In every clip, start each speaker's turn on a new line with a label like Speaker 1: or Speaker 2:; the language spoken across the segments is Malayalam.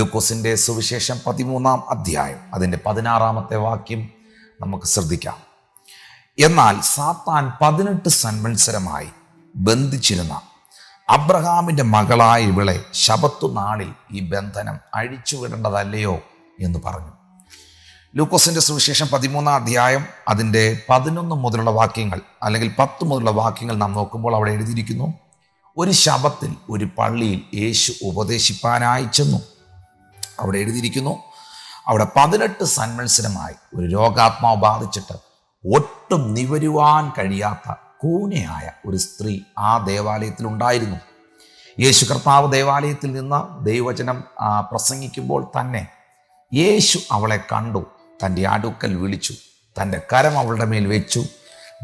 Speaker 1: ലൂക്കോസിന്റെ സുവിശേഷം പതിമൂന്നാം അധ്യായം. അതിന്റെ പതിനാറാമത്തെ വാക്യം നമുക്ക് ശ്രദ്ധിക്കാം. എന്നാൽ സാത്താൻ പതിനെട്ട് സൻവത്സരമായി ബന്ധിച്ചിരുന്ന അബ്രഹാമിന്റെ മകളായ ഇവളെ ശബത്തു നാളിൽ ഈ ബന്ധനം അഴിച്ചുവിടേണ്ടതല്ലയോ എന്ന് പറഞ്ഞു. ലൂക്കോസിന്റെ സുവിശേഷം പതിമൂന്നാം അധ്യായം അതിന്റെ പതിനൊന്ന് മുതലുള്ള വാക്യങ്ങൾ അല്ലെങ്കിൽ പത്ത് മുതലുള്ള വാക്യങ്ങൾ നാം നോക്കുമ്പോൾ അവിടെ എഴുതിയിരിക്കുന്നു ഒരു ശബത്തിൽ ഒരു പള്ളിയിൽ യേശു ഉപദേശിപ്പാനായി ചെന്നു. അവിടെ എഴുതിയിരിക്കുന്നു. അവിടെ പതിനെട്ട് സന്മത്സരമായി ഒരു രോഗാത്മാവ് ബാധിച്ചിട്ട് ഒട്ടും നിവരുവാൻ കഴിയാത്ത കൂനയായ ഒരു സ്ത്രീ ആ ദേവാലയത്തിൽ ഉണ്ടായിരുന്നു. യേശു കർത്താവ് ദേവാലയത്തിൽ നിന്ന് ദൈവവചനം പ്രസംഗിക്കുമ്പോൾ തന്നെ യേശു അവളെ കണ്ടു തന്റെ അടുക്കൽ വിളിച്ചു തന്റെ കരം അവളുടെ മേൽ വെച്ചു.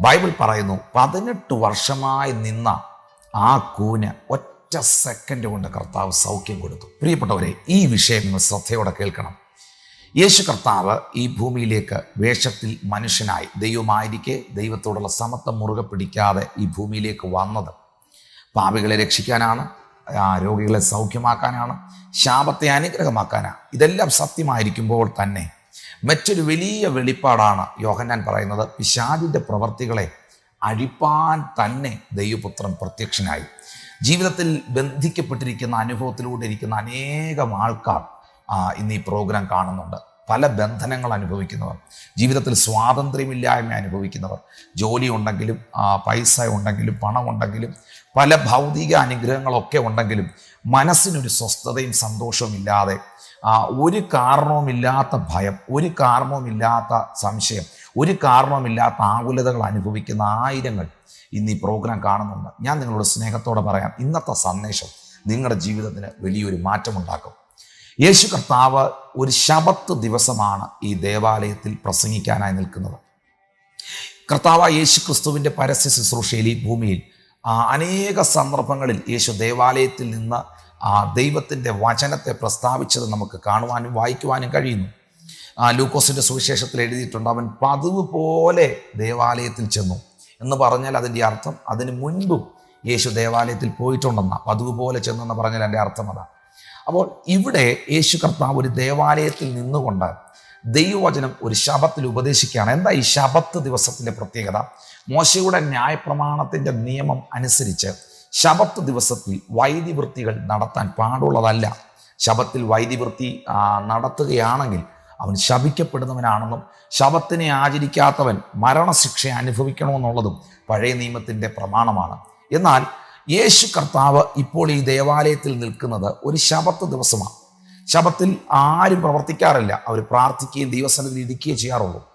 Speaker 1: ബൈബിൾ പറയുന്നു പതിനെട്ട് വർഷമായി നിന്ന ആ കൂന ഒറ്റ സെക്കൻഡ് കൊണ്ട് കർത്താവ് സൗഖ്യം കൊടുത്തു. പ്രിയപ്പെട്ടവരെ ഈ വിഷയം നിങ്ങൾ ശ്രദ്ധയോടെ കേൾക്കണം. യേശു കർത്താവ് ഈ ഭൂമിയിലേക്ക് വേഷത്തിൽ മനുഷ്യനായി ദൈവമായിരിക്കെ ദൈവത്തോടുള്ള സമത്വം മുറുകെ പിടിക്കാതെ ഈ ഭൂമിയിലേക്ക് വന്നത്. പാപികളെ രക്ഷിക്കാനാണ് രോഗികളെ സൗഖ്യമാക്കാനാണ് ശാപത്തെ അനുഗ്രഹമാക്കാനാണ്. ഇതെല്ലാം സത്യമായിരിക്കുമ്പോൾ തന്നെ മറ്റൊരു വലിയ വെളിപ്പാടാണ് യോഹന്നാൻ പറയുന്നത്. പിശാദിന്റെ പ്രവർത്തികളെ അഴിപ്പാൻ തന്നെ ദൈവപുത്രൻ പ്രത്യക്ഷനായി. ജീവിതത്തിൽ ബന്ധിക്കപ്പെട്ടിരിക്കുന്ന അനുഭവത്തിലൂടെ ഇരിക്കുന്ന അനേകം ആൾക്കാർ ഇന്ന് ഈ പ്രോഗ്രാം കാണുന്നുണ്ട്. പല ബന്ധനങ്ങൾ അനുഭവിക്കുന്നവർ ജീവിതത്തിൽ സ്വാതന്ത്ര്യമില്ലായ്മ അനുഭവിക്കുന്നവർ ജോലി ഉണ്ടെങ്കിലും പൈസ ഉണ്ടെങ്കിലും പണം ഉണ്ടെങ്കിലും പല ഭൗതിക അനുഗ്രഹങ്ങളൊക്കെ ഉണ്ടെങ്കിലും മനസ്സിനൊരു സ്വസ്ഥതയും സന്തോഷവും ഇല്ലാതെ ഒരു കാരണവുമില്ലാത്ത ഭയം ഒരു കാരണവുമില്ലാത്ത സംശയം ഒരു കാരണവുമില്ലാത്ത ആകുലതകൾ അനുഭവിക്കുന്ന ആയിരങ്ങൾ ഇന്ന് ഈ പ്രോഗ്രാം കാണുന്നുണ്ട്. ഞാൻ നിങ്ങളോട് സ്നേഹത്തോടെ പറയാം. ഇന്നത്തെ സന്ദേശം നിങ്ങളുടെ ജീവിതത്തിന് വലിയൊരു മാറ്റമുണ്ടാക്കും. യേശു കർത്താവ് ഒരു ശബത്ത് ദിവസമാണ് ഈ ദേവാലയത്തിൽ പ്രസംഗിക്കാനായി നിൽക്കുന്നത്. കർത്താവ് യേശു ക്രിസ്തുവിന്റെ പരസ്യ ശുശ്രൂഷയിൽ ഭൂമിയിൽ ആ, അനേക സന്ദർഭങ്ങളിൽ യേശു ദേവാലയത്തിൽ നിന്ന് ആ ദൈവത്തിന്റെ വചനത്തെ പ്രസ്താവിച്ചത് നമുക്ക് കാണുവാനും വായിക്കുവാനും കഴിയുന്നു. ആ, ലൂക്കോസിന്റെ സുവിശേഷത്തിൽ എഴുതിയിട്ടുണ്ട് അവൻ പതിവ് പോലെ ദേവാലയത്തിൽ ചെന്നു. എന്ന് പറഞ്ഞാൽ അതിന്റെ അർത്ഥം അതിന് മുൻപും യേശു ദേവാലയത്തിൽ പോയിട്ടുണ്ടെന്ന. പതിവ് പോലെ ചെന്നെന്ന് പറഞ്ഞാൽ എന്റെ അർത്ഥം അതാണ് അപ്പോൾ ഇവിടെ യേശു കർത്താവ് ഒരു ദേവാലയത്തിൽ നിന്നുകൊണ്ട് ദൈവവചനം ഒരു ശബത്തിൽ ഉപദേശിക്കുകയാണ്. എന്താ ഈ ശബത്ത് ദിവസത്തിന്റെ പ്രത്യേകത? മോശയുടെ ന്യായപ്രമാണത്തിന്റെ നിയമം അനുസരിച്ച് ശബത്ത് ദിവസത്തിൽ വൈദിവൃത്തികൾ നടത്താൻ പാടുള്ളതല്ല. ശബത്തിൽ വൈദിവൃത്തി ആ, നടത്തുകയാണെങ്കിൽ അവൻ ശപിക്കപ്പെടുന്നവനാണെന്നും ശബത്തിനെ ആചരിക്കാത്തവൻ മരണശിക്ഷ അനുഭവിക്കണമെന്നുള്ളതും പഴയ നിയമത്തിന്റെ പ്രമാണമാണ്. എന്നാൽ യേശു കർത്താവ് ഇപ്പോൾ ഈ ദേവാലയത്തിൽ നിൽക്കുന്നത് ഒരു ശബത്ത് ദിവസമാണ്. ശബത്തിൽ ആരും പ്രവർത്തിക്കാറില്ല. അവർ പ്രാർത്ഥിക്കുകയും ദൈവസനത്തിൽ ഇരിക്കുകയും ചെയ്യാറുള്ളൂ.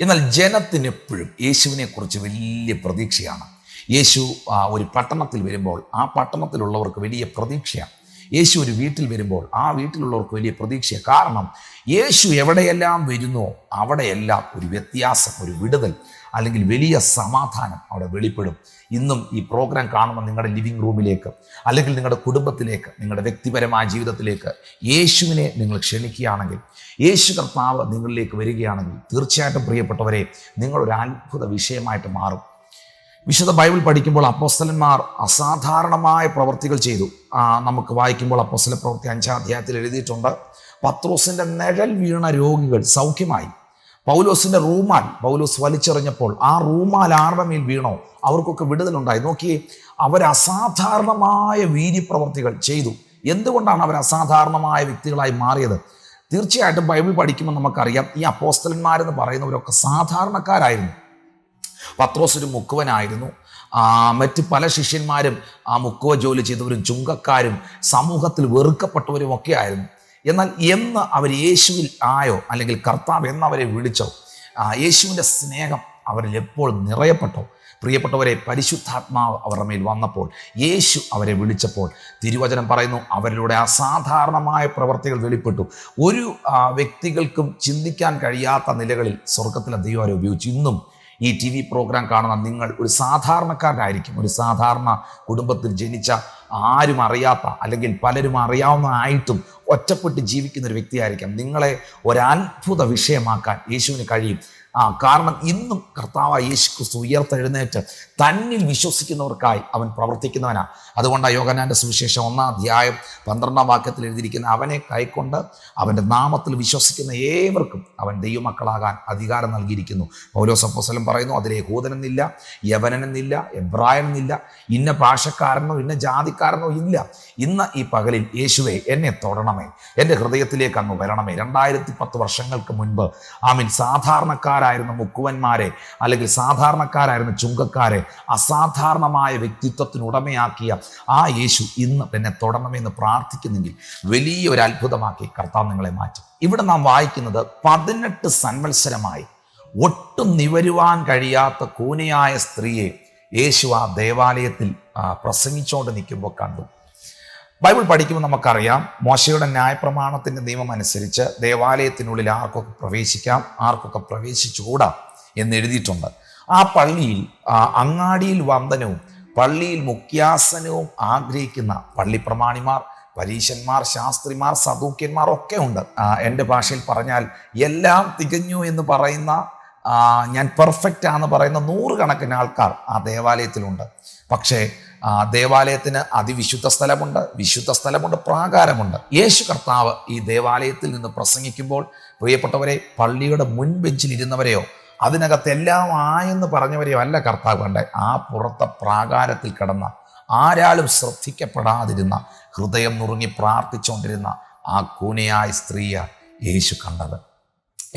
Speaker 1: എന്നാൽ ജനത്തിന് എപ്പോഴും യേശുവിനെ കുറിച്ച് വലിയ പ്രതീക്ഷയാണ്. യേശു ഒരു പട്ടണത്തിൽ വരുമ്പോൾ ആ പട്ടണത്തിലുള്ളവർക്ക് വലിയ പ്രതീക്ഷയാണ്. യേശു ഒരു വീട്ടിൽ വരുമ്പോൾ ആ വീട്ടിലുള്ളവർക്ക് വലിയ പ്രതീക്ഷയാണ് കാരണം യേശു എവിടെയെല്ലാം വരുന്നോ അവിടെയെല്ലാം ഒരു വ്യത്യാസം ഒരു വിടുതൽ അല്ലെങ്കിൽ വലിയ സമാധാനം അവിടെ വെളിപ്പെടും. ഇന്നും ഈ പ്രോഗ്രാം കാണുന്ന നിങ്ങളുടെ ലിവിംഗ് റൂമിലേക്ക് അല്ലെങ്കിൽ നിങ്ങളുടെ കുടുംബത്തിലേക്ക് നിങ്ങളുടെ വ്യക്തിപരമായ ജീവിതത്തിലേക്ക് യേശുവിനെ നിങ്ങൾ ക്ഷണിക്കുകയാണെങ്കിൽ യേശു കർത്താവ് നിങ്ങളിലേക്ക് വരികയാണെങ്കിൽ തീർച്ചയായിട്ടും പ്രിയപ്പെട്ടവരെ നിങ്ങളൊരു അത്ഭുത വിഷയമായിട്ട് മാറും. വിശുദ്ധ ബൈബിൾ പഠിക്കുമ്പോൾ അപ്പോസ്തലന്മാർ അസാധാരണമായ പ്രവർത്തികൾ ചെയ്തു. നമുക്ക് വായിക്കുമ്പോൾ അപ്പോസ്തല പ്രവൃത്തി അഞ്ചാം അധ്യായത്തിൽ എഴുതിയിട്ടുണ്ട്. പത്രോസിന്റെ നിഴൽ വീണ രോഗികൾ സൗഖ്യമായി. പൗലോസിന്റെ റൂമാൽ പൗലോസ് വലിച്ചെറിഞ്ഞപ്പോൾ ആ റൂമാൽ ആരുടെ മേൽ വീണോ? അവർക്കൊക്കെ വിടുതലുണ്ടായി. നോക്കി അവർ അസാധാരണമായ വീര്യപ്രവർത്തികൾ ചെയ്തു. എന്തുകൊണ്ടാണ് അവർ അസാധാരണമായ വ്യക്തികളായി മാറിയത്? തീർച്ചയായിട്ടും ബൈബിൾ പഠിക്കുമ്പോൾ നമുക്കറിയാം ഈ അപ്പോസ്തലന്മാരെന്ന് പറയുന്നവരൊക്കെ സാധാരണക്കാരായിരുന്നു. പത്രോസ് ഒരു മുക്കുവനായിരുന്നു മറ്റ് പല ശിഷ്യന്മാരും ആ മുക്കുവ ജോലി ചെയ്തവരും ചുങ്കക്കാരും സമൂഹത്തിൽ വെറുക്കപ്പെട്ടവരും ഒക്കെ ആയിരുന്നു. എന്നാൽ എന്ന് അവർ യേശുവിൽ ആയോ അല്ലെങ്കിൽ കർത്താവ് എന്ന് അവരെ വിളിച്ചോ യേശുവിന്റെ സ്നേഹം അവരിൽ എപ്പോൾ നിറയപ്പെട്ടോ? പ്രിയപ്പെട്ടവരെ പരിശുദ്ധാത്മാവ് അവരുടെ മേൽ വന്നപ്പോൾ യേശു അവരെ വിളിച്ചപ്പോൾ തിരുവചനം പറയുന്നു അവരിലൂടെ അസാധാരണമായ പ്രവർത്തികൾ വെളിപ്പെട്ടു. ഒരു വ്യക്തികൾക്കും ചിന്തിക്കാൻ കഴിയാത്ത നിലകളിൽ സ്വർഗത്തിലെ ദൈവം അവരെ ഉപയോഗിച്ചു. ഇന്നും ഈ ടി വി പ്രോഗ്രാം കാണുന്ന നിങ്ങൾ ഒരു സാധാരണക്കാരനായിരിക്കും. ഒരു സാധാരണ കുടുംബത്തിൽ ജനിച്ച ആരും അറിയാത്ത അല്ലെങ്കിൽ പലരും അറിയാവുന്ന ആയിട്ടും ഒറ്റപ്പെട്ട് ജീവിക്കുന്ന ഒരു വ്യക്തിയായിരിക്കാം. നിങ്ങളെ ഒരത്ഭുത വിഷയമാക്കാൻ യേശുവിന് കഴിയും. ആ കാരണം ഇന്നും കർത്താവ് യേശു ക്രിസ്തു ഉയർത്തെഴുന്നേറ്റ് തന്നിൽ വിശ്വസിക്കുന്നവർക്കായി അവൻ പ്രവർത്തിക്കുന്നവനാ. അതുകൊണ്ടാണ് യോഗനാന്റെ സുവിശേഷം ഒന്നാം അധ്യായം പന്ത്രണ്ടാം വാക്യത്തിൽ എഴുതിയിരിക്കുന്ന അവനെ കൈക്കൊണ്ട് അവന്റെ നാമത്തിൽ വിശ്വസിക്കുന്ന ഏവർക്കും അവൻ ദൈവമക്കളാകാൻ അധികാരം നൽകിയിരിക്കുന്നു. പൗലോസ് അപ്പോസ്തലൻ പറയുന്നു അതിൽ യഹൂദനെന്നില്ല യവനനെന്നില്ല എബ്രായനെന്നില്ല ഇന്ന ഭാഷക്കാരനോ ഇന്ന ജാതിക്കാരനോ ഇല്ല. ഇന്ന് ഈ പകലിൽ യേശുവെ എന്നെ തൊടണമേ. എന്റെ ഹൃദയത്തിലേക്ക് അങ്ങ് വരണമേ. രണ്ടായിരത്തി പത്ത് വർഷങ്ങൾക്ക് മുൻപ് ആമീൻ സാധാരണക്കാരായിരുന്ന മുക്കുവന്മാരെ അല്ലെങ്കിൽ സാധാരണക്കാരായിരുന്ന ചുങ്കക്കാരെ അസാധാരണമായ വ്യക്തിത്വത്തിനുടമയാക്കിയ ആ യേശു ഇന്ന് എന്നെ തൊടണമെന്ന് പ്രാർത്ഥിക്കുന്നെങ്കിൽ വലിയൊരു അത്ഭുതമാക്കി കർത്താവ് നിങ്ങളെ മാറ്റും. ഇവിടെ നാം വായിക്കുന്നത് പതിനെട്ട് സന്വത്സരമായി ഒട്ടും നിവരുവാൻ കഴിയാത്ത കൂനയായ സ്ത്രീയെ യേശു ആ ദേവാലയത്തിൽ പ്രസംഗിച്ചുകൊണ്ട് നിൽക്കുമ്പോൾ കണ്ടു. ബൈബിൾ പഠിക്കുമ്പോൾ നമുക്കറിയാം മോശയുടെ ന്യായപ്രമാണത്തിന്റെ നിയമം അനുസരിച്ച് ദേവാലയത്തിനുള്ളിൽ ആർക്കൊക്കെ പ്രവേശിക്കാം ആർക്കൊക്കെ പ്രവേശിച്ചുകൂടാ എന്ന് എഴുതിയിട്ടുണ്ട്. ആ പള്ളിയിൽ അങ്ങാടിയിൽ വന്ദനവും പള്ളിയിൽ മുഖ്യാസനവും ആഗ്രഹിക്കുന്ന പള്ളിപ്രമാണിമാർ പരീശന്മാർ ശാസ്ത്രിമാർ സദൂക്യന്മാർ ഒക്കെ ഉണ്ട്. എന്റെ ഭാഷയിൽ പറഞ്ഞാൽ എല്ലാം തികഞ്ഞു എന്ന് പറയുന്ന ഞാൻ പെർഫെക്റ്റ് ആണെന്ന് പറയുന്ന നൂറുകണക്കിന് ആൾക്കാർ ആ ദേവാലയത്തിലുണ്ട്. പക്ഷേ ദേവാലയത്തിന് അതിവിശുദ്ധ സ്ഥലമുണ്ട് വിശുദ്ധ സ്ഥലമുണ്ട് പ്രാകാരമുണ്ട്. യേശു കർത്താവ് ഈ ദേവാലയത്തിൽ നിന്ന് പ്രസംഗിക്കുമ്പോൾ പ്രിയപ്പെട്ടവരെ പള്ളിയുടെ മുൻബെഞ്ചിൽ ഇരുന്നവരെയോ അതിനകത്ത് എല്ലാം ആയെന്ന് പറഞ്ഞവരെയോ അല്ല കർത്താവ് കണ്ടേ. ആ പുറത്തെ പ്രാകാരത്തിൽ കിടന്ന ആരാലും ശ്രദ്ധിക്കപ്പെടാതിരുന്ന ഹൃദയം നുറുങ്ങി പ്രാർത്ഥിച്ചുകൊണ്ടിരുന്ന ആ കൂനയായ സ്ത്രീയ യേശു കണ്ടത്.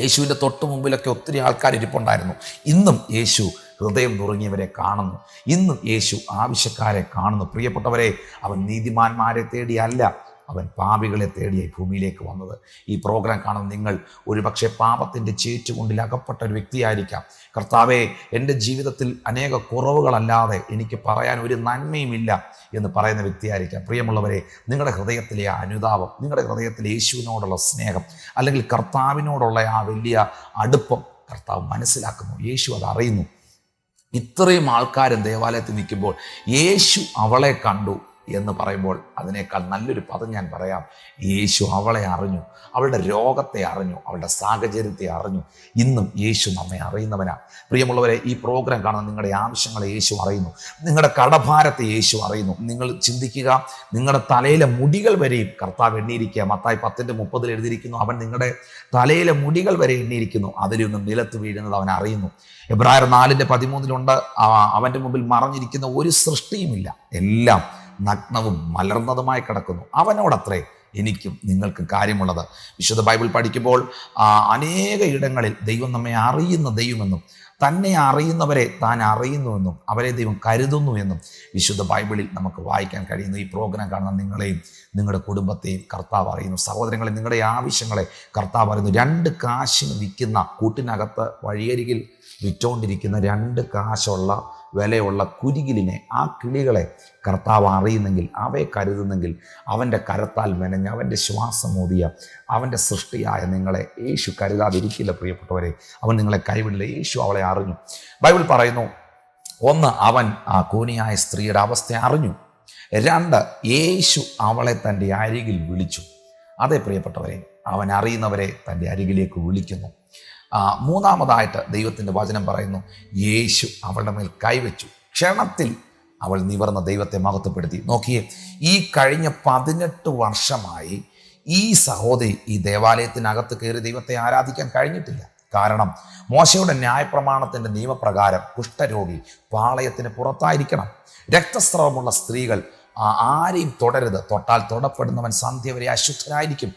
Speaker 1: യേശുവിന്റെ തൊട്ട് മുമ്പിലൊക്കെ ഒത്തിരി ആൾക്കാർ ഇരിപ്പുണ്ടായിരുന്നു. ഇന്നും യേശു ഹൃദയം നുറുങ്ങിയവരെ കാണുന്നു. ഇന്ന് യേശു ആവശ്യക്കാരെ കാണുന്നു. പ്രിയപ്പെട്ടവരെ അവൻ നീതിമാന്മാരെ തേടിയല്ല. അവൻ പാപികളെ തേടിയ ഭൂമിയിലേക്ക് വന്നത്. ഈ പ്രോഗ്രാം കാണുന്ന നിങ്ങൾ ഒരുപക്ഷെ പാപത്തിന്റെ ചേറ്റുകൊണ്ടിൽ അകപ്പെട്ട ഒരു വ്യക്തിയായിരിക്കാം. കർത്താവെ എന്റെ ജീവിതത്തിൽ അനേക കുറവുകളല്ലാതെ എനിക്ക് പറയാൻ ഒരു നന്മയുമില്ല എന്ന് പറയുന്ന വ്യക്തിയായിരിക്കാം. പ്രിയമുള്ളവരെ നിങ്ങളുടെ ഹൃദയത്തിലെ ആ അനുതാപം നിങ്ങളുടെ ഹൃദയത്തിലെ യേശുവിനോടുള്ള സ്നേഹം അല്ലെങ്കിൽ കർത്താവിനോടുള്ള ആ വലിയ അടുപ്പം കർത്താവ് മനസ്സിലാക്കുന്നു. യേശു അത് അറിയുന്നു. ഇത്രയും ആൾക്കാരും ദേവാലയത്തിൽ നിൽക്കുമ്പോൾ യേശു അവളെ കണ്ടു. എന്ന് പറയുമ്പോൾ അതിനേക്കാൾ നല്ലൊരു പദം ഞാൻ പറയാം. യേശു അവളെ അറിഞ്ഞു അവളുടെ രോഗത്തെ അറിഞ്ഞു അവളുടെ സാഹചര്യത്തെ അറിഞ്ഞു. ഇന്നും യേശു നമ്മെ അറിയുന്നവനാണ് പ്രിയമുള്ളവരെ ഈ പ്രോഗ്രാം കാണുന്ന നിങ്ങളുടെ ആവശ്യങ്ങളെ യേശു അറിയുന്നു. നിങ്ങളുടെ കടഭാരത്തെ യേശു അറിയുന്നു. നിങ്ങൾ ചിന്തിക്കുക നിങ്ങളുടെ തലയിലെ മുടികൾ വരെയും കർത്താവ് എണ്ണിയിരിക്കുക. മത്തായി പത്തിന്റെ മുപ്പതിൽ എഴുതിയിരിക്കുന്നു അവൻ നിങ്ങളുടെ തലയിലെ മുടികൾ വരെ എണ്ണിയിരിക്കുന്നു. അതിലൊന്നും നിലത്ത് വീഴുന്നത് അവൻ അറിയുന്നു. എബ്രായർ നാലിന്റെ പതിമൂന്നിലുണ്ട് അവന്റെ മുമ്പിൽ മറഞ്ഞിരിക്കുന്ന ഒരു സൃഷ്ടിയുമില്ല. എല്ലാം നഗ്നവും മലർന്നതുമായി കിടക്കുന്നു. അവനോടത്രേ എനിക്കും നിങ്ങൾക്ക് കാര്യമുള്ളത്. വിശുദ്ധ ബൈബിൾ പഠിക്കുമ്പോൾ അനേക ഇടങ്ങളിൽ ദൈവം നമ്മെ അറിയുന്ന ദൈവമെന്നും തന്നെ അറിയുന്നവരെ താൻ അറിയുന്നുവെന്നും അവരെ ദൈവം കരുതുന്നു എന്നും വിശുദ്ധ ബൈബിളിൽ നമുക്ക് വായിക്കാൻ കഴിയുന്നു. ഈ പ്രോഗ്രാം കാണുന്ന നിങ്ങളെയും നിങ്ങളുടെ കുടുംബത്തെയും കർത്താവ് അറിയുന്നു. സഹോദരങ്ങളെ നിങ്ങളുടെ ആവശ്യങ്ങളെ കർത്താവ് അറിയുന്നു. രണ്ട് കാശിന് വിൽക്കുന്ന കൂട്ടിനകത്ത് വഴിയരികിൽ വിറ്റോണ്ടിരിക്കുന്ന രണ്ട് കാശുള്ള വിലയുള്ള കുരികിലിനെ ആ കിളികളെ കർത്താവ് അറിയുന്നെങ്കിൽ അവയെ കരുതുന്നെങ്കിൽ അവന്റെ കരത്താൽ മെനഞ്ഞ് അവന്റെ ശ്വാസം മൂടിയ അവന്റെ സൃഷ്ടിയായ നിങ്ങളെ യേശു കരുതാതിരിക്കില്ല പ്രിയപ്പെട്ടവരെ. അവൻ നിങ്ങളെ കൈവിടില്ല. യേശു അവളെ അറിഞ്ഞു. ബൈബിൾ പറയുന്നു ഒന്ന് അവൻ ആ കൂനിയായ സ്ത്രീയുടെ അവസ്ഥ അറിഞ്ഞു. രണ്ട് യേശു അവളെ തന്റെ അരികിൽ വിളിച്ചു. അതെ പ്രിയപ്പെട്ടവരെ അവൻ അറിയുന്നവരെ തന്റെ അരികിലേക്ക് വിളിക്കുന്നു. മൂന്നാമതായിട്ട് ദൈവത്തിന്റെ വചനം പറയുന്നു യേശു അവളുടെ മേൽ കൈവച്ചു. ക്ഷണത്തിൽ അവൾ നിവർന്ന ദൈവത്തെ മഹത്വപ്പെടുത്തി. നോക്കിയേ ഈ കഴിഞ്ഞ പതിനെട്ട് വർഷമായി ഈ സഹോദരി ഈ ദേവാലയത്തിനകത്ത് കയറി ദൈവത്തെ ആരാധിക്കാൻ കഴിഞ്ഞിട്ടില്ല. കാരണം മോശയുടെ ന്യായപ്രമാണത്തിന്റെ നിയമപ്രകാരം കുഷ്ഠരോഗി പാളയത്തിന് പുറത്തായിരിക്കണം. രക്തസ്രവമുള്ള സ്ത്രീകൾ ആരെയും തുടരുത്. തൊട്ടാൽ തൊടപ്പെടുന്നവൻ സന്ധ്യ വരെ അശുദ്ധനായിരിക്കും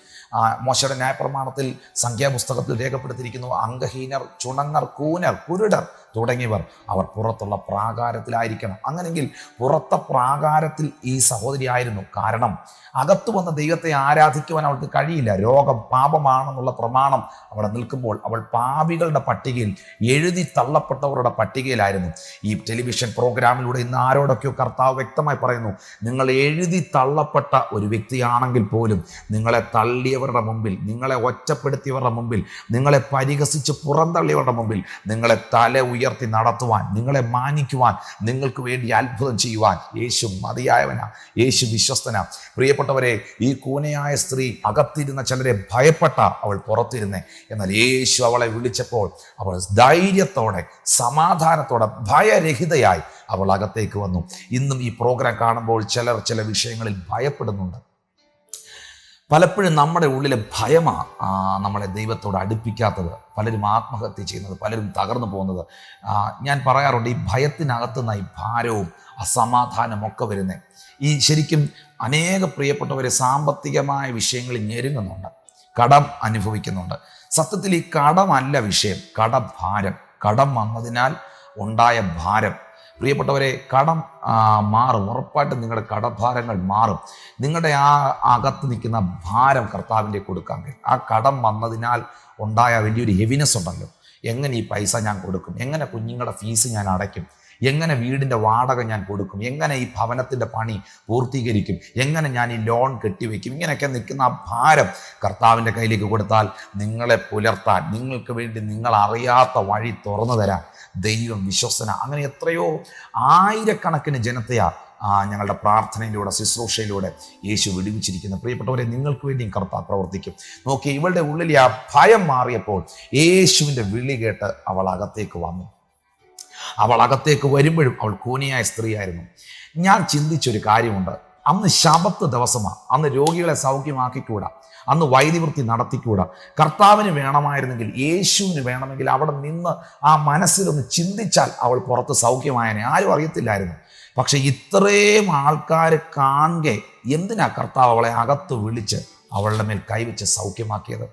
Speaker 1: മോശയുടെ ന്യായപ്രമാണത്തിൽ സംഖ്യാപുസ്തകത്തിൽ രേഖപ്പെടുത്തിയിരിക്കുന്നു അംഗഹീനർ ചുണങ്ങർ കൂനർ കുരുടർ തുടങ്ങിയവർ അവർ പുറത്തുള്ള പ്രാകാരത്തിലായിരിക്കണം. അങ്ങനെങ്കിൽ പുറത്തെ പ്രാകാരത്തിൽ ഈ സഹോദരി ആയിരുന്നു. കാരണം അകത്തു വന്ന ദൈവത്തെ ആരാധിക്കുവാൻ അവൾക്ക് കഴിയില്ല. രോഗം പാപമാണെന്നുള്ള പ്രമാണം അവിടെ നിൽക്കുമ്പോൾ അവൾ പാപികളുടെ പട്ടികയിൽ എഴുതി തള്ളപ്പെട്ടവരുടെ പട്ടികയിലായിരുന്നു. ഈ ടെലിവിഷൻ പ്രോഗ്രാമിലൂടെ ഇന്ന് ആരോടൊക്കെയോ കർത്താവ് വ്യക്തമായി പറയുന്നു നിങ്ങൾ എഴുതി തള്ളപ്പെട്ട ഒരു വ്യക്തിയാണെങ്കിൽ പോലും നിങ്ങളെ തള്ളിയവരുടെ മുമ്പിൽ നിങ്ങളെ ഒറ്റപ്പെടുത്തിയവരുടെ മുമ്പിൽ നിങ്ങളെ പരിഹസിച്ച് പുറന്തള്ളിയവരുടെ മുമ്പിൽ നിങ്ങളെ തല ഉയർത്തി നടത്തുവാൻ നിങ്ങളെ മാനിക്കുവാൻ നിങ്ങൾക്ക് വേണ്ടി അത്ഭുതം ചെയ്യുവാൻ യേശു മതിയായവനാ യേശു വിശ്വസ്തനാ. പ്രിയപ്പെട്ടവരെ ഈ കൂനയായ സ്ത്രീ അകത്തിരുന്ന ചിലരെ ഭയപ്പെട്ട അവൾ പുറത്തിരുന്നേ. എന്നാൽ യേശു അവളെ വിളിച്ചപ്പോൾ അവൾ ധൈര്യത്തോടെ സമാധാനത്തോടെ ഭയരഹിതയായി അവൾ അകത്തേക്ക് വന്നു. ഇന്നും ഈ പ്രോഗ്രാം കാണുമ്പോൾ ചിലർ ചില വിഷയങ്ങളിൽ ഭയപ്പെടുന്നുണ്ട്. പലപ്പോഴും നമ്മുടെ ഉള്ളിലെ ഭയമാണ് നമ്മളെ ദൈവത്തോട് അടുപ്പിക്കാത്തത് പലരും ആത്മഹത്യ ചെയ്യുന്നത് പലരും തകർന്നു പോകുന്നത്. ഞാൻ പറയാറുണ്ട് ഈ ഭയത്തിനകത്ത് നിന്ന് ഈ ഭാരവും അസമാധാനവും ഒക്കെ വരുന്നത് ഈ ശരിക്കും അനേക പ്രിയപ്പെട്ടവർ സാമ്പത്തികമായ വിഷയങ്ങളിൽ ഞെരുങ്ങുന്നുണ്ട് കടം അനുഭവിക്കുന്നുണ്ട്. സത്യത്തിൽ ഈ കടമല്ല വിഷയം കടഭാരം. കടം വന്നതിനാൽ ഉണ്ടായ ഭാരം പ്രിയപ്പെട്ടവരെ കടം മാറും. ഉറപ്പായിട്ടും നിങ്ങളുടെ കടഭാരങ്ങൾ മാറും. നിങ്ങളുടെ ആ അകത്ത് നിൽക്കുന്ന ഭാരം കർത്താവിന്റെ കൊടുക്കാൻ കഴിയും. ആ കടം വന്നതിനാൽ ഉണ്ടായ വലിയൊരു ഹെവിനെസ് ഉണ്ടല്ലോ. എങ്ങനെ ഈ പൈസ ഞാൻ കൊടുക്കും? എങ്ങനെ കുഞ്ഞുങ്ങളുടെ ഫീസ് ഞാൻ അടയ്ക്കും? എങ്ങനെ വീടിന്റെ വാടക ഞാൻ കൊടുക്കും? എങ്ങനെ ഈ ഭവനത്തിന്റെ പണി പൂർത്തീകരിക്കും? എങ്ങനെ ഞാൻ ഈ ലോൺ കെട്ടിവെക്കും? ഇങ്ങനെയൊക്കെ നിൽക്കുന്ന ആ ഭാരം കർത്താവിന്റെ കയ്യിലേക്ക് കൊടുത്താൽ നിങ്ങളെ പുലർത്താൻ നിങ്ങൾക്ക് വേണ്ടി നിങ്ങൾ അറിയാത്ത വഴി തുറന്നു തരാൻ ദൈവം വിശ്വസന അങ്ങനെ എത്രയോ ആയിരക്കണക്കിന് ജനത്തെയാ ഞങ്ങളുടെ പ്രാർത്ഥനയിലൂടെ ശുശ്രൂഷയിലൂടെ യേശു വിടുവിച്ചിരിക്കുന്ന. പ്രിയപ്പെട്ടവരെ നിങ്ങൾക്ക് വേണ്ടിയും കർത്താവ് പ്രവർത്തിക്കും. നോക്കി ഇവളുടെ ഉള്ളിൽ ആ ഭയം മാറിയപ്പോൾ യേശുവിന്റെ വിളി കേട്ട് അവൾ അകത്തേക്ക് വന്നു. അവൾ അകത്തേക്ക് വരുമ്പോഴും അവൾ കൂനിയായ സ്ത്രീയായിരുന്നു. ഞാൻ ചിന്തിച്ചൊരു കാര്യമുണ്ട്. അന്ന് ശബത്ത് ദിവസമാണ് അന്ന് രോഗികളെ സൗഖ്യമാക്കിക്കൂടാ. അന്ന് വൈദിവൃത്തി നടത്തിക്കൂടാ. കർത്താവിന് വേണമായിരുന്നെങ്കിൽ യേശുവിന് വേണമെങ്കിൽ അവിടെ നിന്ന് ആ മനസ്സിലൊന്ന് ചിന്തിച്ചാൽ അവൾ പുറത്ത് സൗഖ്യമായനെ. ആരും അറിയത്തില്ലായിരുന്നു. പക്ഷെ ഇത്രയും ആൾക്കാർ കാണെ എന്തിനാ കർത്താവ് അവളെ അകത്ത് വിളിച്ച് അവളുടെ മേൽ കൈവച്ച് സൗഖ്യമാക്കിയത്?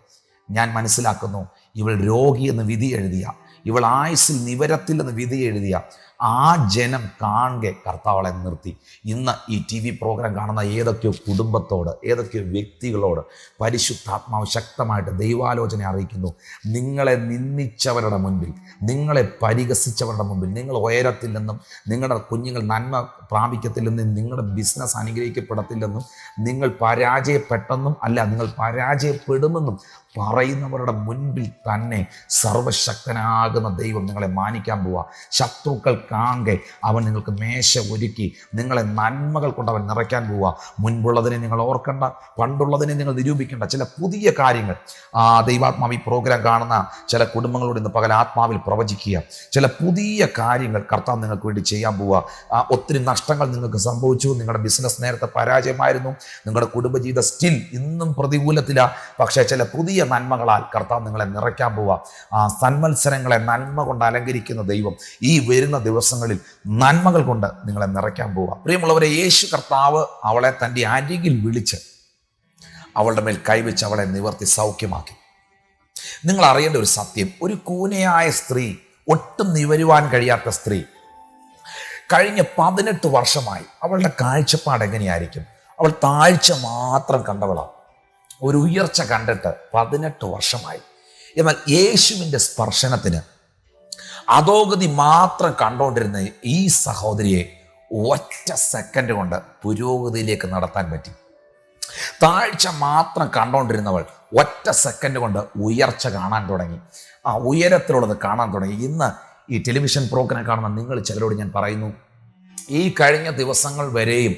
Speaker 1: ഞാൻ മനസ്സിലാക്കുന്നു ഇവൾ രോഗി എന്ന് വിധി എഴുതിയ. ഇവൾ ആയുസ്സിൽ നിവരത്തിൽ വിധി എഴുതിയ. ആ ജനം കാണുക കർത്താവളെ നിർത്തി. ഇന്ന് ഈ ടി വി പ്രോഗ്രാം കാണുന്ന ഏതൊക്കെയോ കുടുംബത്തോട് ഏതൊക്കെയോ വ്യക്തികളോട് പരിശുദ്ധാത്മാവ് ശക്തമായിട്ട് ദൈവാലോചന അറിയിക്കുന്നു. നിങ്ങളെ നിന്ദിച്ചവരുടെ മുൻപിൽ നിങ്ങളെ പരിഹസിച്ചവരുടെ മുൻപിൽ നിങ്ങൾ ഉയരത്തില്ലെന്നും നിങ്ങളുടെ കുഞ്ഞുങ്ങൾ നന്മ പ്രാപിക്കത്തില്ലെന്നും നിങ്ങളുടെ ബിസിനസ് അനുഗ്രഹിക്കപ്പെടത്തില്ലെന്നും നിങ്ങൾ പരാജയപ്പെട്ടെന്നും അല്ല നിങ്ങൾ പരാജയപ്പെടുമെന്നും പറയുന്നവരുടെ മുൻപിൽ തന്നെ സർവശക്തനാകുന്ന ദൈവം നിങ്ങളെ മാനിക്കാൻ പോവുക ശത്രുക്കൾ കാണെ അവൻ നിങ്ങൾക്ക് മേശ ഒരുക്കി നിങ്ങളെ നന്മകൾ കൊണ്ട് അവൻ നിറയ്ക്കാൻ പോവുക മുൻപുള്ളതിനെ നിങ്ങൾ ഓർക്കണ്ട പണ്ടുള്ളതിനെ നിങ്ങൾ നിരൂപിക്കേണ്ട. ചില പുതിയ കാര്യങ്ങൾ. ആ ദൈവാത്മാവ് പ്രോഗ്രാം കാണുന്ന ചില കുടുംബങ്ങളോട് ഇന്ന് പകൽ ആത്മാവിൽ പ്രവചിക്കുക. ചില പുതിയ കാര്യങ്ങൾ കർത്താവ് നിങ്ങൾക്ക് വേണ്ടി ചെയ്യാൻ പോവുക ഒത്തിരി നഷ്ടങ്ങൾ നിങ്ങൾക്ക് സംഭവിച്ചു. നിങ്ങളുടെ ബിസിനസ് നേരത്തെ പരാജയമായിരുന്നു. നിങ്ങളുടെ കുടുംബജീവിതം സ്റ്റിൽ ഇന്നും പ്രതികൂലത്തില. പക്ഷേ ചില പുതിയ നന്മകളാൽ കർത്താവ് നിങ്ങളെ നിറയ്ക്കാൻ പോവുക ആ സന്മത്സരങ്ങളെ നന്മ കൊണ്ട് അലങ്കരിക്കുന്ന ദൈവം ഈ വരുന്ന ദിവസങ്ങളിൽ നന്മകൾ കൊണ്ട് നിങ്ങളെ നിറയ്ക്കാൻ പോവുക പ്രിയമുള്ളവരെ യേശു കർത്താവ് അവളെ തന്റെ അരികിൽ വിളിച്ച് അവളുടെ മേൽ കൈവച്ച് അവളെ നിവർത്തി സൗഖ്യമാക്കി. നിങ്ങൾ അറിയേണ്ട ഒരു സത്യം ഒരു കൂനയായ സ്ത്രീ ഒട്ടും നിവരുവാൻ കഴിയാത്ത സ്ത്രീ കഴിഞ്ഞ പതിനെട്ട് വർഷമായി അവളുടെ കാഴ്ചപ്പാട് എങ്ങനെയായിരിക്കും? അവൾ താഴ്ച മാത്രം കണ്ടവളാണ് ഒരു ഉയർച്ച കണ്ടിട്ട് പതിനെട്ട് വർഷമായി. എന്നാൽ യേശുവിന്റെ സ്പർശനത്തിന് അധോഗതി മാത്രം കണ്ടുകൊണ്ടിരുന്ന ഈ സഹോദരിയെ ഒറ്റ സെക്കൻഡ് കൊണ്ട് പുരോഗതിയിലേക്ക് നടത്താൻ പറ്റി. താഴ്ച മാത്രം കണ്ടുകൊണ്ടിരുന്നവൾ ഒറ്റ സെക്കൻഡ് കൊണ്ട് ഉയർച്ച കാണാൻ തുടങ്ങി. ആ ഉയരത്തിലുള്ളത് കാണാൻ തുടങ്ങി. ഇന്ന് ഈ ടെലിവിഷൻ പ്രോഗ്രാം കാണുന്ന നിങ്ങൾ ചിലരോട് ഞാൻ പറയുന്നു ഈ കഴിഞ്ഞ ദിവസങ്ങൾ വരെയും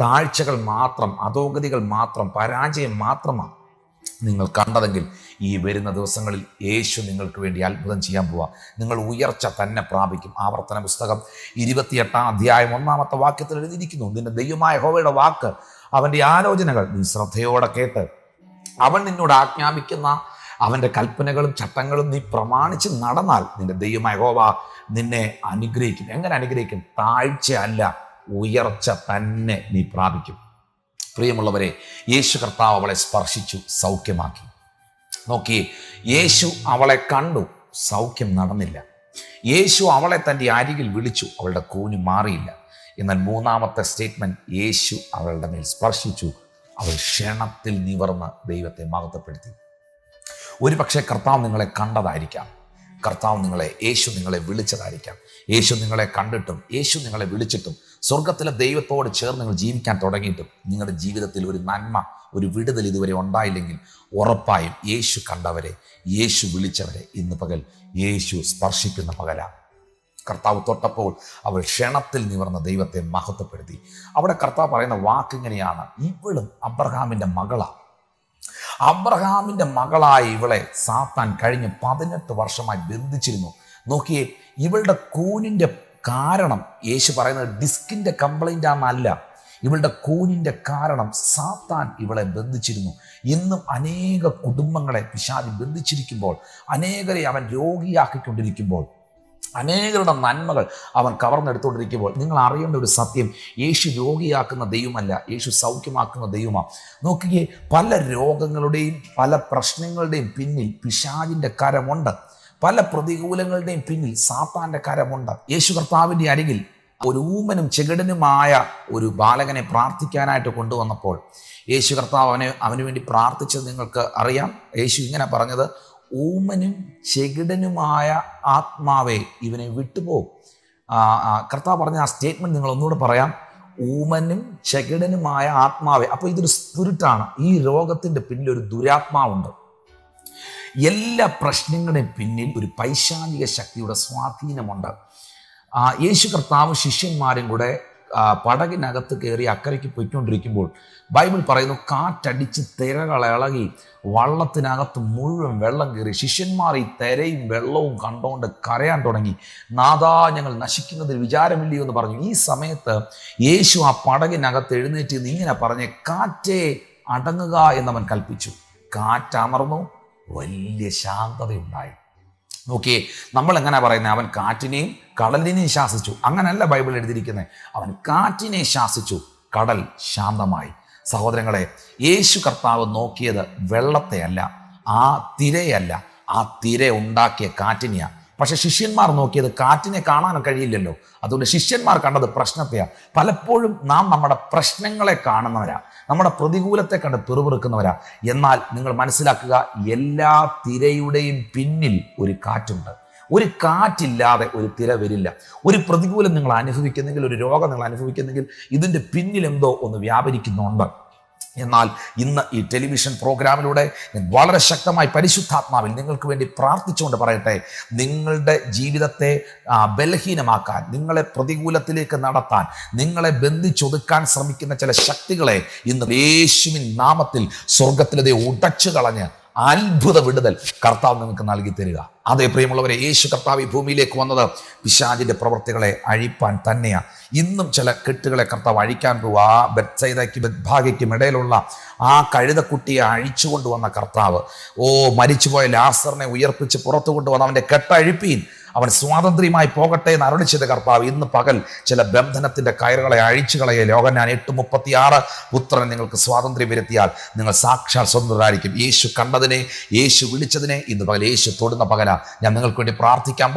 Speaker 1: താഴ്ചകൾ മാത്രം അധോഗതികൾ മാത്രം പരാജയം മാത്രമാണ് നിങ്ങൾ കണ്ടതെങ്കിൽ ഈ വരുന്ന ദിവസങ്ങളിൽ യേശു നിങ്ങൾക്ക് വേണ്ടി അത്ഭുതം ചെയ്യാൻ പോവാ. നിങ്ങൾ ഉയർച്ച തന്നെ പ്രാപിക്കും. ആവർത്തന പുസ്തകം ഇരുപത്തിയെട്ടാം അധ്യായം ഒന്നാമത്തെ വാക്യത്തിൽ എഴുതിയിരിക്കുന്നു. നിന്റെ ദൈവമായ ഹോവയുടെ വാക്ക് അവന്റെ ആലോചനകൾ നീ ശ്രദ്ധയോടെ കേട്ട്. അവൻ നിന്നോട് ആജ്ഞാപിക്കുന്ന അവന്റെ കൽപ്പനകളും ചട്ടങ്ങളും നീ പ്രമാണിച്ച് നടന്നാൽ നിന്റെ ദൈവമായ ഹോവ നിന്നെ അനുഗ്രഹിക്കും. എങ്ങനെ അനുഗ്രഹിക്കും? താഴ്ച അല്ല ഉയർച്ച തന്നെ നീ പ്രാപിക്കും. പ്രിയമുള്ളവരെ യേശു കർത്താവ് അവളെ സ്പർശിച്ചു സൗഖ്യമാക്കി. നോക്കി യേശു അവളെ കണ്ടു സൗഖ്യം നടന്നില്ല. യേശു അവളെ തന്റെ അരികിൽ വിളിച്ചു അവളുടെ കൂനി മാറിയില്ല. എന്നാൽ മൂന്നാമത്തെ സ്റ്റേറ്റ്മെന്റ് യേശു അവളുടെ മേൽ സ്പർശിച്ചു അവൾ ക്ഷണത്തിൽ നിവർന്ന് ദൈവത്തെ മഹത്വപ്പെടുത്തി. ഒരു പക്ഷേ കർത്താവ് നിങ്ങളെ കണ്ടതായിരിക്കാം. കർത്താവ് നിങ്ങളെ യേശു നിങ്ങളെ വിളിച്ചതായിരിക്കാം. യേശു നിങ്ങളെ കണ്ടിട്ടും യേശു നിങ്ങളെ വിളിച്ചിട്ടും സ്വർഗത്തിലെ ദൈവത്തോട് ചേർന്ന് നിങ്ങൾ ജീവിക്കാൻ തുടങ്ങിയിട്ടും നിങ്ങളുടെ ജീവിതത്തിൽ ഒരു നന്മ ഒരു വിടുതൽ ഇതുവരെ ഉണ്ടായില്ലെങ്കിൽ ഉറപ്പായും യേശു കണ്ടവരെ യേശു വിളിച്ചവരെ ഇന്ന് പകൽ യേശു സ്പർശിക്കുന്ന പകലാണ്. കർത്താവ് തൊട്ടപ്പോൾ അവൾ ക്ഷണത്തിൽ നിവർന്ന ദൈവത്തെ മഹത്വപ്പെടുത്തി. അവിടെ കർത്താവ് പറയുന്ന വാക്കിങ്ങനെയാണ് ഇവളും അബ്രഹാമിന്റെ മകളാണ് അബ്രഹാമിന്റെ മകളായ ഇവളെ സാത്താൻ കഴിഞ്ഞ് പതിനെട്ട് വർഷമായി ബന്ധിച്ചിരുന്നു. നോക്കിയേ ഇവളുടെ കൂനിന്റെ കാരണം യേശു പറയുന്നത് ഡിസ്കിന്റെ കംപ്ലൈന്റ് ആണെന്നല്ല. ഇവളുടെ കൂനിന്റെ കാരണം സാത്താൻ ഇവളെ ബന്ധിച്ചിരുന്നു. ഇന്നും അനേക കുടുംബങ്ങളെ പിശാദി ബന്ധിച്ചിരിക്കുമ്പോൾ അനേകരെ അവൻ രോഗിയാക്കിക്കൊണ്ടിരിക്കുമ്പോൾ അനേകരുടെ നന്മകൾ അവൻ കവർന്നെടുത്തുകൊണ്ടിരിക്കുമ്പോൾ നിങ്ങൾ അറിയേണ്ട ഒരു സത്യം യേശു രോഗിയാക്കുന്ന ദൈവമല്ല യേശു സൗഖ്യമാക്കുന്ന ദൈവമാണ് നോക്കിയേ പല രോഗങ്ങളുടെയും പല പ്രശ്നങ്ങളുടെയും പിന്നിൽ പിശാചിന്റെ കരമുണ്ട്. പല പ്രതികൂലങ്ങളുടെയും പിന്നിൽ സാത്താന്റെ കരമുണ്ട്. യേശു കർത്താവിന്റെ അരികിൽ ഒരു ഊമനും ചെകിടനുമായ ഒരു ബാലകനെ പ്രാർത്ഥിക്കാനായിട്ട് കൊണ്ടുവന്നപ്പോൾ യേശു കർത്താവ് അവനെ അവന് വേണ്ടി പ്രാർത്ഥിച്ചത് നിങ്ങൾക്ക് അറിയാം. യേശു ഇങ്ങനെ പറഞ്ഞത് ഊമനും ചെകിടനുമായ ആത്മാവെ ഇവനെ വിട്ടുപോകും. കർത്താവ് പറഞ്ഞ ആ സ്റ്റേറ്റ്മെന്റ് നിങ്ങൾ ഒന്നുകൂടെ പറയാം. ഊമനും ചെകിടനുമായ ആത്മാവെ. അപ്പോൾ ഇതൊരു സ്പിരിറ്റാണ്. ഈ രോഗത്തിന്റെ പിന്നിൽ ഒരു ദുരാത്മാവുണ്ട്. എല്ലാ പ്രശ്നങ്ങളുടെയും പിന്നിൽ ഒരു പൈശാചിക ശക്തിയുടെ സ്വാധീനമുണ്ട്. യേശു കർത്താവ് ശിഷ്യന്മാരും കൂടെ പടകിനകത്ത് കയറി അക്കരയ്ക്ക് പോയിക്കൊണ്ടിരിക്കുമ്പോൾ ബൈബിൾ പറയുന്നു കാറ്റടിച്ച് തിരകൾ ഇളകി വള്ളത്തിനകത്ത് മുഴുവൻ വെള്ളം കയറി ശിഷ്യന്മാർ ഈ തിരയും വെള്ളവും കണ്ടുകൊണ്ട് കരയാൻ തുടങ്ങി. നാദാ ഞങ്ങൾ നശിക്കുന്നതിൽ വിചാരമില്ലയോ എന്ന് പറഞ്ഞു. ഈ സമയത്ത് യേശു ആ പടകിനകത്ത് എഴുന്നേറ്റ് ഇങ്ങനെ പറഞ്ഞ് കാറ്റേ അടങ്ങുക എന്നവൻ കൽപ്പിച്ചു. കാറ്റമർന്നു. വലിയ ശാന്തതയുണ്ടായി. നോക്കിയേ നമ്മൾ എങ്ങനെ പറയുന്നത് അവൻ കാറ്റിനെയും കടലിനെയും ശാസിച്ചു. അങ്ങനല്ല ബൈബിൾ എഴുതിയിരിക്കുന്നത് അവൻ കാറ്റിനെ ശാസിച്ചു. കടൽ ശാന്തമായി. സഹോദരങ്ങളെ യേശു കർത്താവ് നോക്കിയത് വെള്ളത്തെയല്ല ആ തിരയല്ല. ആ തിര ഉണ്ടാക്കിയ കാറ്റിനെയാണ് പക്ഷെ ശിഷ്യന്മാർ നോക്കിയത് കാറ്റിനെ കാണാൻ കഴിയില്ലല്ലോ. അതുകൊണ്ട് ശിഷ്യന്മാർ കണ്ടത് പ്രശ്നത്തെയാണ് പലപ്പോഴും നാം നമ്മുടെ പ്രശ്നങ്ങളെ കാണുന്നവരാ. നമ്മുടെ പ്രതികൂലത്തെ കണ്ട് പിറുപിറുക്കുന്നവരാ. എന്നാൽ നിങ്ങൾ മനസ്സിലാക്കുക എല്ലാ തിരയുടെയും പിന്നിൽ ഒരു കാറ്റുണ്ട്. ഒരു കാറ്റില്ലാതെ ഒരു തിര വരില്ല. ഒരു പ്രതികൂലം നിങ്ങൾ അനുഭവിക്കുന്നെങ്കിൽ ഒരു രോഗം നിങ്ങൾ അനുഭവിക്കുന്നെങ്കിൽ ഇതിന്റെ പിന്നിൽ എന്തോ ഒന്ന് വ്യാപരിക്കുന്നുണ്ട്. എന്നാൽ ഇന്ന് ഈ ടെലിവിഷൻ പ്രോഗ്രാമിലൂടെ ഞാൻ വളരെ ശക്തമായി പരിശുദ്ധാത്മാവിൽ നിങ്ങൾക്ക് വേണ്ടി പ്രാർത്ഥിച്ചുകൊണ്ട് പറയട്ടെ. നിങ്ങളുടെ ജീവിതത്തെ ബലഹീനമാക്കാൻ നിങ്ങളെ പ്രതികൂലത്തിലേക്ക് നടത്താൻ നിങ്ങളെ ബന്ധിച്ചൊതുക്കാൻ ശ്രമിക്കുന്ന ചില ശക്തികളെ ഇന്ന് യേശുവിൻ നാമത്തിൽ സ്വർഗത്തിലതേ ഉടച്ചു കളഞ്ഞ് അത്ഭുത വിടുതൽ കർത്താവ് നിങ്ങൾക്ക് നൽകി തരിക. അതേ പ്രിയമുള്ളവരെ യേശു കർത്താവ് ഈ ഭൂമിയിലേക്ക് വന്നത് പിശാചിന്റെ പ്രവൃത്തികളെ അഴിപ്പാൻ തന്നെയാണ് ഇന്നും ചില കെട്ടുകളെ കർത്താവ് അഴിക്കാൻ പോകും ആ ബെത്സൈതയ്ക്ക് ബദ്ഭാഗ്യയ്ക്കും ഇടയിലുള്ള ആ കഴുതക്കുട്ടിയെ അഴിച്ചു കൊണ്ടുവന്ന കർത്താവ് ഓ മരിച്ചുപോയ ലാസറിനെ ഉയർപ്പിച്ച് പുറത്തു കൊണ്ടുവന്ന അവന്റെ കെട്ടഴിപ്പീൻ അവൻ സ്വാതന്ത്ര്യമായി പോകട്ടെ എന്ന് അരുളി ചെയ്ത കർത്താവ് ഇന്ന് പകൽ ചില ബന്ധനത്തിന്റെ കയറുകളെ അഴിച്ചു കളയെ ലോകം ഞാൻ എട്ട് മുപ്പത്തിയാറ് പുത്രൻ നിങ്ങൾക്ക് സ്വാതന്ത്ര്യം വരുത്തിയാൽ നിങ്ങൾ സാക്ഷാൽ സ്വതന്ത്രരായിരിക്കും. യേശു കണ്ടതിനെ യേശു വിളിച്ചതിനെ ഇന്ന് പകൽ യേശു തൊടുന്ന പകല. ഞാൻ നിങ്ങൾക്ക് വേണ്ടി പ്രാർത്ഥിക്കാൻ